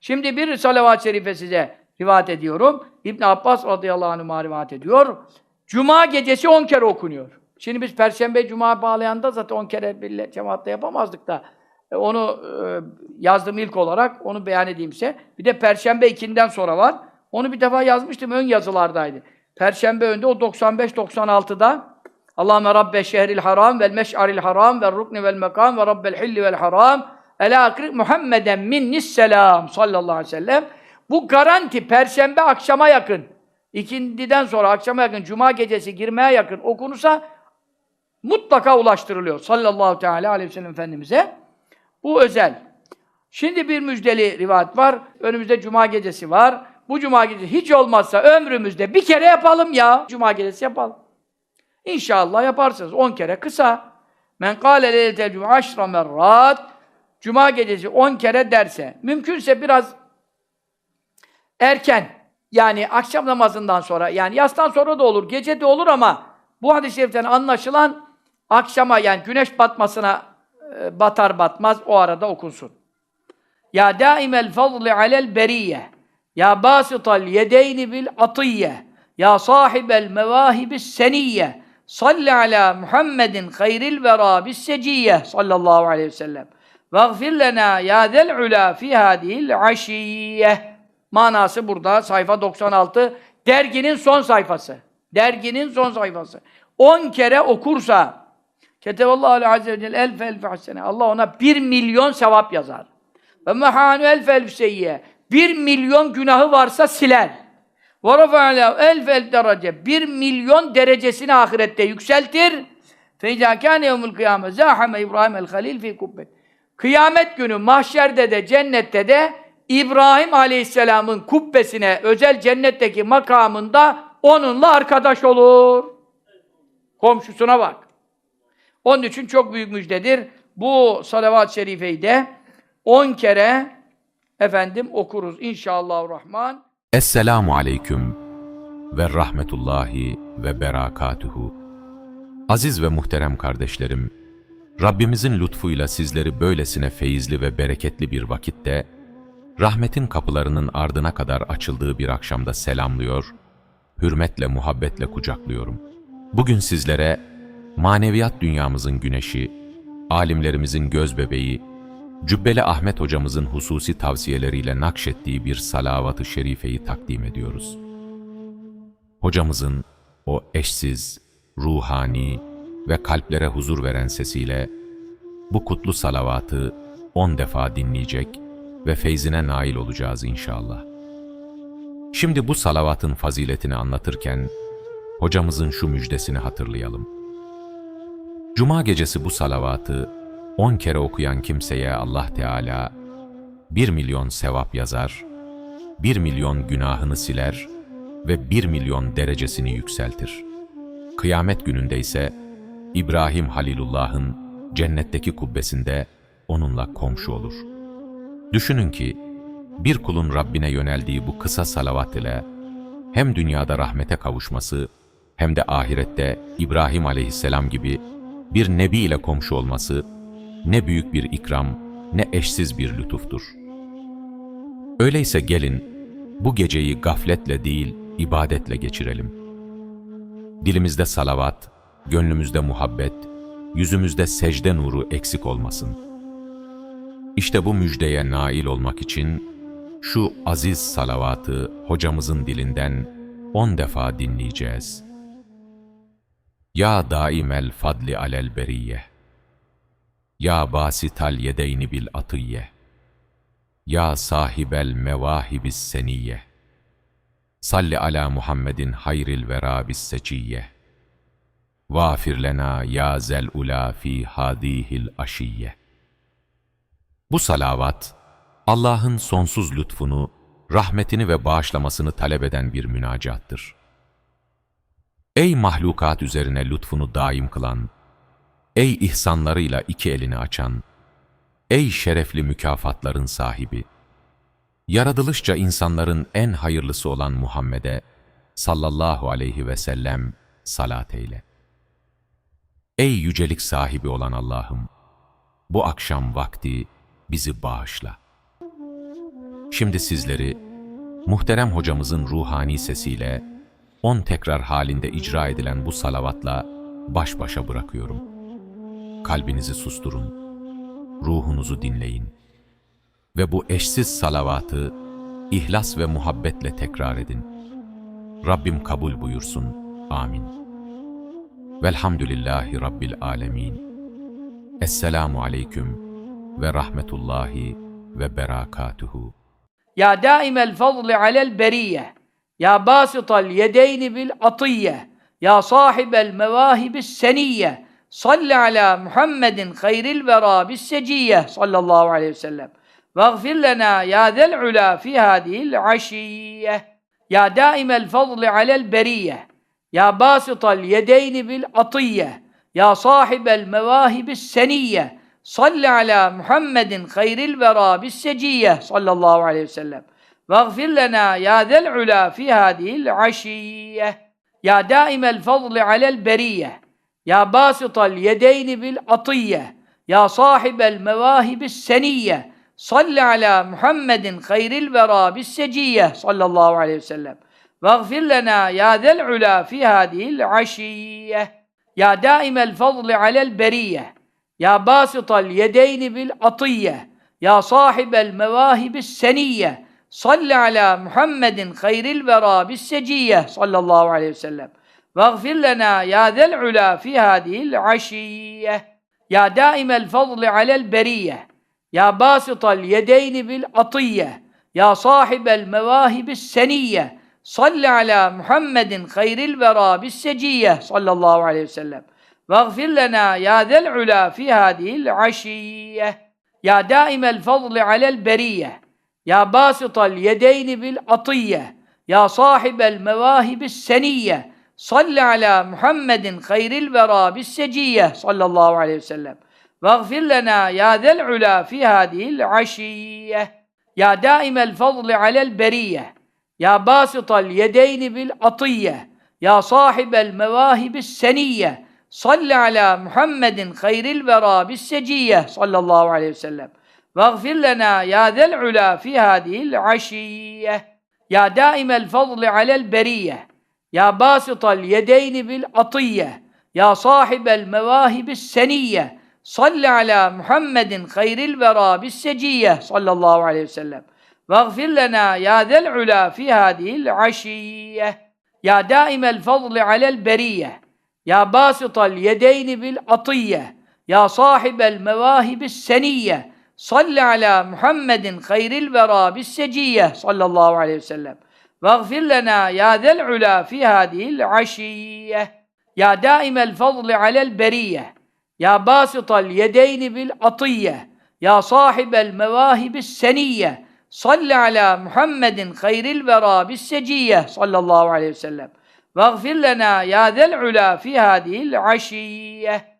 Şimdi bir salavat-ı şerife size rivayet ediyorum. İbn Abbas radıyallahu anh'a rivayet ediyor. Cuma gecesi 10 kere okunuyor. Şimdi biz Perşembe Cuma bağlayanda zaten 10 kere bir cemaatle yapamazdık da e, onu e, yazdım ilk olarak, onu beyan edeyim size. Bir de Perşembe ikinden sonra var. Onu bir defa yazmıştım, ön yazılardaydı. Perşembe önde, o 95-96'da Allahümme Rabbe şehril haram vel meş'aril haram ve rukni vel mekam ve rabbel hilli vel haram Ela akrik Muhammeden minnis selam sallallahu aleyhi ve sellem. Bu garanti Perşembe akşama yakın, ikindiden sonra akşama yakın, Cuma gecesi girmeye yakın okunursa mutlaka ulaştırılıyor sallallahu teala aleyhi ve sellem Efendimiz'e. Bu özel. Şimdi bir müjdeli rivayet var. Önümüzde Cuma gecesi var. Bu Cuma gecesi hiç olmazsa ömrümüzde bir kere yapalım ya. Cuma gecesi yapalım. İnşallah yaparsınız. 10 kere kısa. Men kâle leyletel cuma aşra merrat. Cuma gecesi 10 kere derse, mümkünse biraz erken, yani akşam namazından sonra, yani yastan sonra da olur, gece de olur ama bu hadis-i şeriften anlaşılan akşama, yani güneş batmasına e, batar batmaz o arada okunsun. Ya daimel fadli alel beriyye. Ya basital yedeyni bil atiyye. Ya sahibel mevahibis seniyye. Salli ala Muhammedin hayril vera bis seciyye sallallahu aleyhi ve sellem. Vagfir lena ya zel ula fi hadihil aşiyye. Manası burada sayfa 96. Derginin son sayfası. Derginin son sayfası. 10 kere okursa Ketevallahu aleyhi azze ve celle elf elf hasene. Allah ona bir milyon sevap yazar. Ve mehanu elf elf seyyiye. Bir milyon günahı varsa siler. Ve rafa'ala elf elf derece. Bir milyon derecesini ahirette yükseltir. Fe izâ kâne yevmül kıyâme zâhame İbrahim el halil fi kubbet. Kıyamet günü mahşerde de cennette de İbrahim Aleyhisselam'ın kubbesine özel cennetteki makamında onunla arkadaş olur. Komşusuna bak. Onun için çok büyük müjdedir. Bu salavat-ı şerifeyi de 10 kere efendim okuruz inşallahurrahman. Esselamu aleyküm ve rahmetullahi ve berakatuhu. Aziz ve muhterem kardeşlerim, Rabbimizin lütfuyla sizleri böylesine feyizli ve bereketli bir vakitte, rahmetin kapılarının ardına kadar açıldığı bir akşamda selamlıyor, hürmetle, muhabbetle kucaklıyorum. Bugün sizlere maneviyat dünyamızın güneşi, alimlerimizin göz bebeği, Cübbeli Ahmet hocamızın hususi tavsiyeleriyle nakşettiği bir salavat-ı şerifeyi takdim ediyoruz. Hocamızın o eşsiz, ruhani ve kalplere huzur veren sesiyle bu kutlu salavatı on defa dinleyecek ve feyzine nail olacağız inşallah. Şimdi bu salavatın faziletini anlatırken hocamızın şu müjdesini hatırlayalım. Cuma gecesi bu salavatı on kere okuyan kimseye Allah Teala bir milyon sevap yazar, bir milyon günahını siler ve bir milyon derecesini yükseltir. Kıyamet gününde ise İbrahim Halilullah'ın cennetteki kubbesinde onunla komşu olur. Düşünün ki bir kulun Rabbine yöneldiği bu kısa salavat ile hem dünyada rahmete kavuşması hem de ahirette İbrahim aleyhisselam gibi bir nebi ile komşu olması ne büyük bir ikram, ne eşsiz bir lütuftur. Öyleyse gelin, bu geceyi gafletle değil, ibadetle geçirelim. Dilimizde salavat, gönlümüzde muhabbet, yüzümüzde secde nuru eksik olmasın. İşte bu müjdeye nail olmak için, şu aziz salavatı hocamızın dilinden on defa dinleyeceğiz. Ya daimel fadli alel beriyye ya basital yedeyni bil atiyye. Ya sahibel mevahibis seniyye. Salli ala Muhammedin hayril vera bis seciyye. Vafir lena ya zel ula fi hadihil aşiyye. Bu salavat, Allah'ın sonsuz lütfunu, rahmetini ve bağışlamasını talep eden bir münacattır. Ey mahlukat üzerine lütfunu daim kılan, Ey ihsanlarıyla iki elini açan, ey şerefli mükafatların sahibi, yaratılışça insanların en hayırlısı olan Muhammed'e sallallahu aleyhi ve sellem salat eyle. Ey yücelik sahibi olan Allah'ım, bu akşam vakti bizi bağışla. Şimdi sizleri muhterem hocamızın ruhani sesiyle on tekrar halinde icra edilen bu salavatla baş başa bırakıyorum. Kalbinizi susturun, ruhunuzu dinleyin ve bu eşsiz salavatı ihlas ve muhabbetle tekrar edin. Rabbim kabul buyursun. Amin. Velhamdülillahi Rabbil alemin. Esselamu aleyküm ve rahmetullahi ve berakatuhu. Ya daimel fadli alel beriyye. Ya basital yedeyni bil atiyye. Ya sahibel mevahibis seniyye. Salli ala Muhammedin hayril vera bis seciyye. Sallallahu aleyhi ve sellem. Vagfir lena ya zel ula fi hadihil aşiyye. Ya daimel fadli alel beriyye. Ya basital yedeyni bil atiyye. Ya sahibel mevahibis seniyye. Salli ala Muhammedin hayril vera bis seciyye. Sallallahu aleyhi ve sellem. Vagfir lena ya zel ula fi hadihil aşiyye. Ya daimel fadli alel beriyye. Ya basital yedeyni bil atiyye. Ya sahibel mevahibis seniyye. Salli ala Muhammedin hayril vera bis seciyye. Sallallahu aleyhi ve sellem. Vagfir lena ya zel ula fi hadihil aşiyye. Ya daimel fadli alel beriyye. Ya basital yedeyni bil atiyye. Ya sahibel mevahibis seniyye. Salli ala Muhammedin hayril vera bis seciyye. Sallallahu aleyhi ve sellem. Vagfir lena ya zel ula fi hadihil aşiyye. Ya daimel fadli alel beriyye. Ya basital yedeyni bil atiyye. Ya sahibel mevahibis seniyye. Salli ala Muhammedin hayril vera bis seciyye. Sallallahu aleyhi ve sellem. Vagfir lena ya zel ula fi hadihil aşiyye. Ya daimel fadli alel beriyye. Ya basital yedeyni bil atiyye. Ya sahibel mevahibis seniyye. Salli ala Muhammedin hayril vera bis seciyye. Sallallahu aleyhi ve sellem. Vagfir lena ya zel ula fi hadihil aşiyye. Ya daimel fadli alel beriyye. Ya basital yedeyni bil atiyye. Ya sahibel mevahibis seniyye. Salli ala Muhammedin hayril vera bis seciyye. Sallallahu aleyhi ve sellem. Vagfir lena ya zel ula fi hadihil aşiyye. Ya daimel fadli alel beriyye. Ya basital yedeyni bil atiyye. Ya sahibel mevahibis seniyye. Salli ala Muhammedin hayril vera bis seciyye. Sallallahu aleyhi ve sellem. Vagfir lena ya zel ula fi hadihil aşiyye. Ya daimel fadli alel beriyye. Ya basital yedeyni bil atiyye. Ya sahibel mevahibis seniyye. Salli ala Muhammedin hayril vera bis seciyye. Sallallahu aleyhi ve sellem. Vagfir lena ya zel ula fi hadihil aşiyye. Ya daimel fadli alel beriyye. Ya basital yedeyni bil atiyye. Ya sahibel mevahibis seniyye. Salli